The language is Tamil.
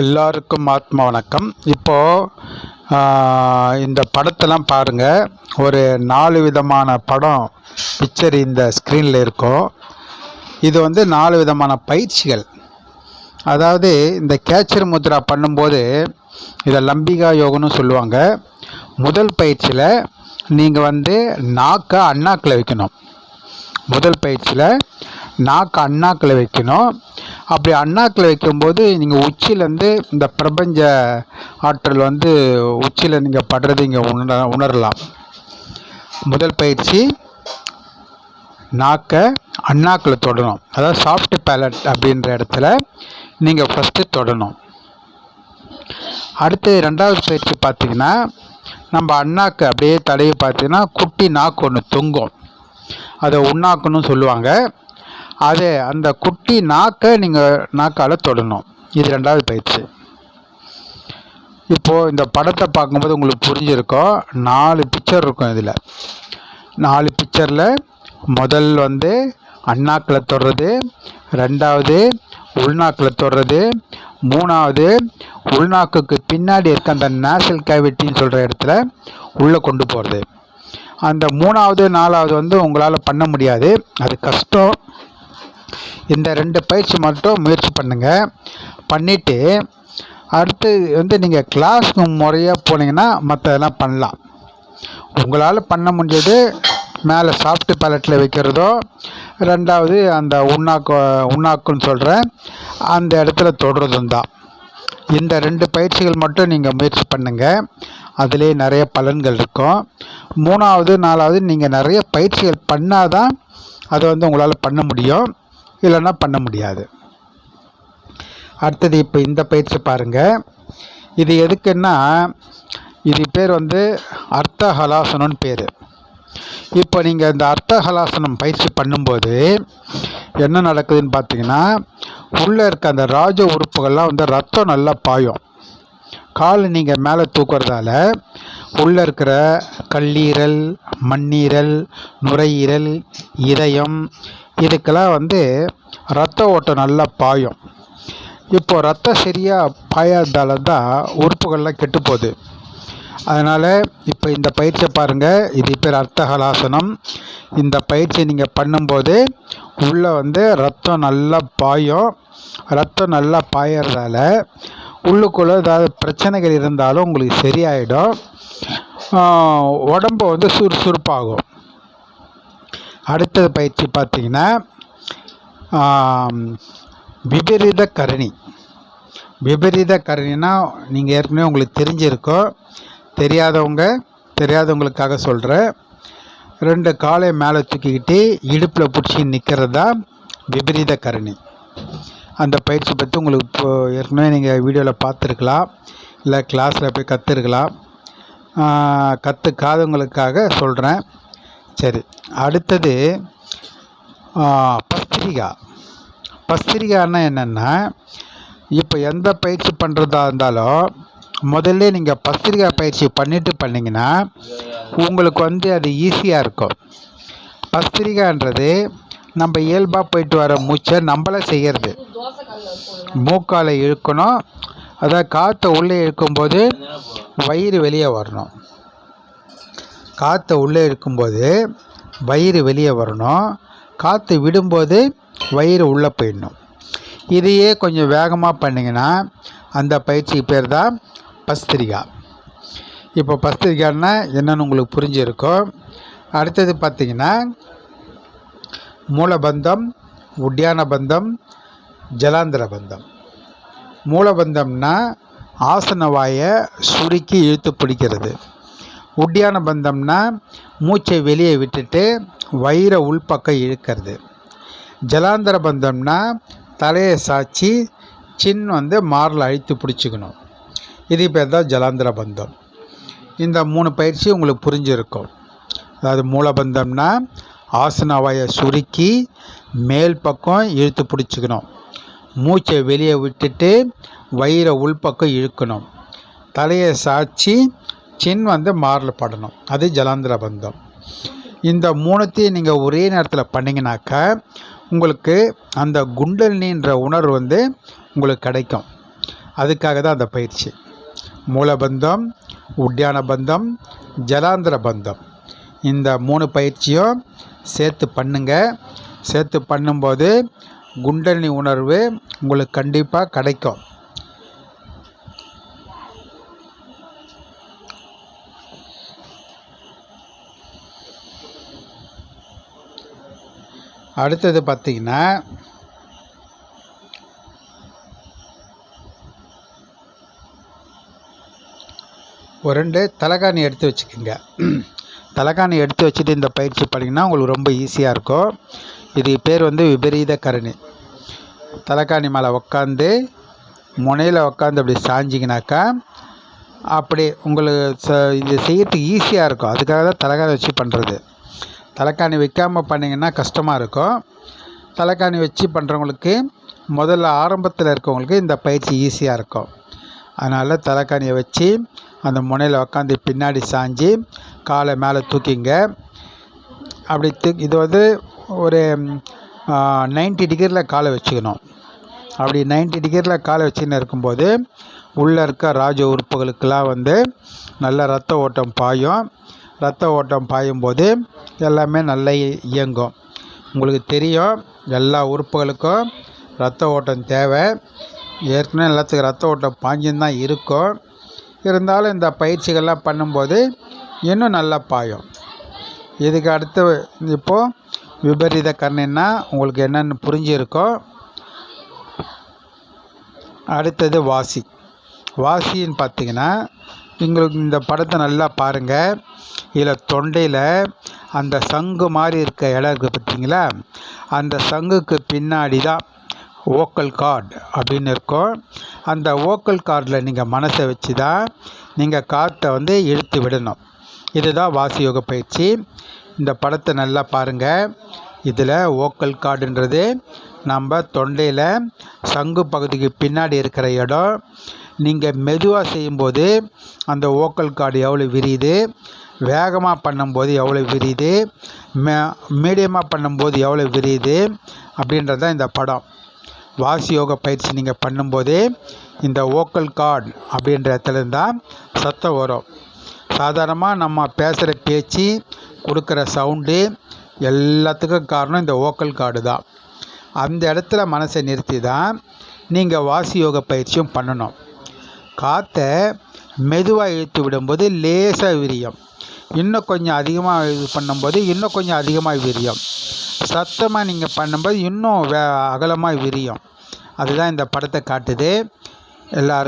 எல்லாருக்கும் ஆத்ம வணக்கம். இப்போது இந்த படத்தெல்லாம் பாருங்கள் ஒரு நாலு விதமான படம் பிக்சர் இந்த ஸ்க்ரீனில் இருக்கும் இது வந்து நாலு விதமான பயிற்சிகள். அதாவது இந்த கேச்சர் முத்ரா பண்ணும்போது இதை லம்பிகா யோகம்னு சொல்லுவாங்க. முதல் பயிற்சியில் நீங்கள் வந்து நாக்கை அண்ணாக்கில் வைக்கணும். முதல் பயிற்சியில் நாக்கு அண்ணாக்கில் வைக்கணும். அப்படி அண்ணாக்கில் வைக்கும்போது நீங்கள் உச்சியிலேருந்து இந்த பிரபஞ்ச ஆற்றல் வந்து உச்சியில் நீங்கள் படுறது இங்கே உணர உணரலாம். முதல் பயிற்சி நாக்கை அண்ணாக்கில் தொடணும். அதாவது சாஃப்ட் பேலட் அப்படின்ற இடத்துல நீங்கள் ஃபஸ்ட்டு தொடணும். அடுத்து ரெண்டாவது பயிற்சி பார்த்தீங்கன்னா நம்ம அண்ணாக்கு அப்படியே தலையை பார்த்தீங்கன்னா குட்டி நாக்கு ஒன்று தொங்கும். அதை உண்ணாக்குன்னு சொல்லுவாங்க. அது அந்த குட்டி நாக்கை நீங்கள் நாக்கால் தொடணும். இது ரெண்டாவது பயிற்சி. இப்போது இந்த படத்தை பார்க்கும்போது உங்களுக்கு புரிஞ்சிருக்கும் நாலு பிக்சர் இருக்கும் இதில். நாலு பிக்சரில் முதல் வந்து அண்ணாக்கில் தொடுறது ரெண்டாவது உள்நாக்கில் தொடுறது மூணாவது உள்நாக்குக்கு பின்னாடி இருக்க அந்த நேசல் கேவிட்டின்னு சொல்கிற இடத்துல உள்ளே கொண்டு போகிறது அந்த மூணாவது நாலாவது வந்து உங்களால் பண்ண முடியாது. அது கஷ்டம். இந்த ரெண்டு பயிற்சி மட்டும் முயற்சி பண்ணுங்கள் பண்ணிவிட்டு அடுத்து வந்து நீங்கள் கிளாஸ்க்கு முறையாக போனீங்கன்னா மற்றதெல்லாம் பண்ணலாம். உங்களால் பண்ண முடிஞ்சது மேலே சாஃப்ட் பேலட்டில் வைக்கிறதோ ரெண்டாவது அந்த உண்ணாக்கு உண்ணாக்குன்னு சொல்கிறேன் அந்த இடத்துல தொடுறதும் தான். இந்த ரெண்டு பயிற்சிகள் மட்டும் நீங்கள் முயற்சி பண்ணுங்கள் அதிலே நிறைய பலன்கள் இருக்கும். மூணாவது நாலாவது நீங்கள் நிறைய பயிற்சிகள் பண்ணால் தான் அதை வந்து உங்களால் பண்ண முடியும். இல்லைன்னா பண்ண முடியாது. அடுத்தது இப்போ இந்த பயிற்சி பாருங்கள் இது எதுக்குன்னா இது பேர் வந்து அர்த்த ஹலாசனம்னு பேர். இப்போ நீங்கள் இந்த அர்த்த ஹலாசனம் பயிற்சி பண்ணும்போது என்ன நடக்குதுன்னு பார்த்தீங்கன்னா உள்ளே இருக்க அந்த ராஜ உறுப்புகள்லாம் வந்து ரத்தம் நல்லா பாயும். கால் நீங்கள் மேலே தூக்குறதால உள்ளே இருக்கிற கல்லீரல் மண்ணீரல் நுரையீரல் இதயம் இதுக்கெல்லாம் வந்து ரத்த ஓட்டம் நல்லா பாயும். இப்போது ரத்தம் சரியாக பாயாததால தான் உறுப்புகள்லாம் கெட்டு போகுது அதனால் இப்போ இந்த பயிற்சியை பாருங்கள் இது பேர் அர்த்தகலாசனம் இந்த பயிற்சியை நீங்கள் பண்ணும்போது உள்ளே வந்து ரத்தம் நல்லா பாயும். ரத்தம் நல்லா பாயறதால உள்ளுக்குள்ளே ஏதாவது பிரச்சனைகள் இருந்தாலும் உங்களுக்கு சரியாயிடும். உடம்பு வந்து சுறுசுறுப்பாகும். அடுத்தது பயிற்சி பார்த்தீங்கன்னா விபரீத கரணி. விபரீத கரணினா நீங்கள் ஏற்கனவே உங்களுக்கு தெரிஞ்சிருக்கோம் தெரியாதவங்க தெரியாதவங்களுக்காக சொல்கிறேன் ரெண்டு காலை மேலே தூக்கிக்கிட்டு இடுப்பில் பிடிச்சி நிற்கிறது தான் விபரீத கரணி. அந்த பயிற்சி பற்றி உங்களுக்கு இப்போ ஏற்கனவே நீங்கள் வீடியோவில் பார்த்துருக்கலாம் இல்லை கிளாஸில் போய் கற்றுருக்கலாம் கற்றுக்காதவங்களுக்காக சொல்கிறேன் சரி. அடுத்தது பஸ்திரிகா. பஸ்திரிகான்னா என்னென்னா இப்போ எந்த பயிற்சி பண்ணுறதா இருந்தாலும் முதல்ல நீங்கள் பஸ்திரிகா பயிற்சி பண்ணிவிட்டு பண்ணிங்கன்னா உங்களுக்கு வந்து அது ஈஸியாக இருக்கும். பஸ்திரிகான்றது நம்ம இயல்பாக போயிட்டு வர மூச்சை நம்மளே செய்கிறது மூக்கால் இழுக்கணும். அதாவது காற்றை உள்ளே இழுக்கும்போது வயிறு வெளியே வரணும். காற்று உள்ளே இருக்கும்போது வயிறு வெளியே வரணும். காற்று விடும்போது வயிறு உள்ளே போயிடணும். இதையே கொஞ்சம் வேகமாக பண்ணிங்கன்னா அந்த பயிற்சி பேர் தான் பஸ்திரிகா. இப்போ பஸ்திரிகான்னா என்னென்னு உங்களுக்கு புரிஞ்சிருக்கும் அடுத்தது பார்த்திங்கன்னா மூலபந்தம் உட்டியான பந்தம் ஜலாந்திர பந்தம். மூலபந்தம்னா ஆசன வாயை சுருக்கி இழுத்து பிடிக்கிறது. உட்டியான பந்தம்னா மூச்சை வெளியே விட்டுட்டு வயிறை உள்பக்கம் இழுக்கிறது. ஜலாந்தர பந்தம்னா தலையை சாய்ச்சி சின் வந்து மாரில் அழித்து பிடிச்சிக்கணும். இது பேர் தான் ஜலாந்திர பந்தம். இந்த மூணு பயிற்சி உங்களுக்கு புரிஞ்சிருக்கும். அதாவது மூலபந்தம்னா ஆசனவாயை சுருக்கி மேல் பக்கம் இழுத்து பிடிச்சிக்கணும். மூச்சை வெளியே விட்டுட்டு வயிறை உள்பக்கம் இழுக்கணும். தலையை சாய்ச்சி சின் வந்து மாரில் படணும். அது ஜலாந்திர பந்தம். இந்த மூணுத்தையும் நீங்கள் ஒரே நேரத்தில் பண்ணிங்கனாக்கா உங்களுக்கு அந்த குண்டலினின்ற உணர்வு வந்து உங்களுக்கு கிடைக்கும். அதுக்காக தான் அந்த பயிற்சி. மூலபந்தம் உட்டியான பந்தம் ஜலாந்திர பந்தம். இந்த மூணு பயிற்சியும் சேர்த்து பண்ணுங்க. சேர்த்து பண்ணும்போது குண்டலினி உணர்வு உங்களுக்கு கண்டிப்பாக கிடைக்கும். அடுத்தது பார்த்திங்கன்னா ஒரு ரெண்டு தலைகாணி எடுத்து வச்சுக்கோங்க. தலைகாணி எடுத்து வச்சுட்டு இந்த பயிற்சி பண்ணிங்கன்னா உங்களுக்கு ரொம்ப ஈஸியாக இருக்கும். இது பேர் வந்து விபரீத கரணி. தலைகாணி மேலே உக்காந்து முனையில் உக்காந்து அப்படி சாஞ்சிங்கனாக்கா அப்படி உங்களுக்கு ச இது செய்யறதுக்கு ஈஸியாக இருக்கும். அதுக்காக தான் தலைகாணி வச்சு பண்ணுறது தலைக்காணி வைக்காமல் பண்ணிங்கன்னா கஷ்டமாக இருக்கும். தலைக்காணி வச்சு பண்ணுறவங்களுக்கு முதல்ல ஆரம்பத்தில் இருக்கவங்களுக்கு இந்த பயிற்சி ஈஸியாக இருக்கும். அதனால் தலைக்காணியை வச்சு அந்த முனையில் உக்காந்து பின்னாடி சாஞ்சு காலை மேலே தூக்கிங்க. அப்படி தூக்கி இது வந்து ஒரு நைன்ட்டி டிகிரியில் காலை வச்சுக்கணும். அப்படி நைன்ட்டி டிகிரியில் காலை வச்சுன்னு இருக்கும்போது உள்ளே இருக்க ராஜ உறுப்புகளுக்கெல்லாம் வந்து நல்ல ரத்த ஓட்டம் பாயும். ரத்த ஓட்டம் பாயும் போது எல்லாமே நல்லா இயங்கும். உங்களுக்கு தெரியும் எல்லா உறுப்புகளுக்கும் ரத்த ஓட்டம் தேவை. ஏற்கனவே எல்லாத்துக்கும் ரத்த ஓட்டம் பாஞ்சுன்னு தான் இருக்கும். இருந்தாலும் இந்த பயிற்சிகள்லாம் பண்ணும்போது இன்னும் நல்லா பாயும். இதுக்கு அடுத்து இப்போது விபரீத கண்ணுன்னா உங்களுக்கு என்னென்னு புரிஞ்சிருக்கும் அடுத்தது வாசி. வாசின்னு பார்த்தீங்கன்னா எங்களுக்கு இந்த படத்தை நல்லா பாருங்கள் இதில் தொண்டையில் அந்த சங்கு மாதிரி இருக்க இடம் இருக்குது பார்த்தீங்களா அந்த சங்குக்கு பின்னாடி தான் ஓக்கல் கார்டு அப்படின்னு இருக்கும். அந்த ஓக்கல் கார்டில் நீங்கள் மனசை வச்சு தான் நீங்கள் காற்றை வந்து இழுத்து விடணும். இதுதான் வாசி யோக பயிற்சி. இந்த படத்தை நல்லா பாருங்கள் இதில் ஓக்கல் கார்டுன்றது நம்ம தொண்டையில் சங்கு பகுதிக்கு பின்னாடி இருக்கிற இடம் நீங்கள் மெதுவாக செய்யும்போது அந்த ஓக்கல் கார்டு எவ்வளோ விரியுது? வேகமாக பண்ணும்போது எவ்வளோ விரியுது? மே மீடியமாக பண்ணும்போது எவ்வளோ விரியுது? அப்படின்றது தான் இந்த படம். வாசி யோக பயிற்சி நீங்கள் பண்ணும்போது இந்த ஓக்கல் கார்டு அப்படின்ற இடத்துல தான் சத்தம் வரும். சாதாரணமாக நம்ம பேசுகிற பேச்சு கொடுக்குற சவுண்டு எல்லாத்துக்கும் காரணம் இந்த ஓக்கல் கார்டு தான். அந்த இடத்துல மனசை நிறுத்தி தான் நீங்கள் வாசி யோக பயிற்சியும் பண்ணணும். காற்றை மெதுவாக இழுத்து விடும்போது லேசாக விரியும். இன்னும் கொஞ்சம் அதிகமாக இது பண்ணும்போது இன்னும் கொஞ்சம் அதிகமாக விரியும். சத்தமாக நீங்கள் பண்ணும்போது இன்னும் வே அகலமாக விரியும். அதுதான் இந்த படத்தை காட்டுது. எல்லோரும்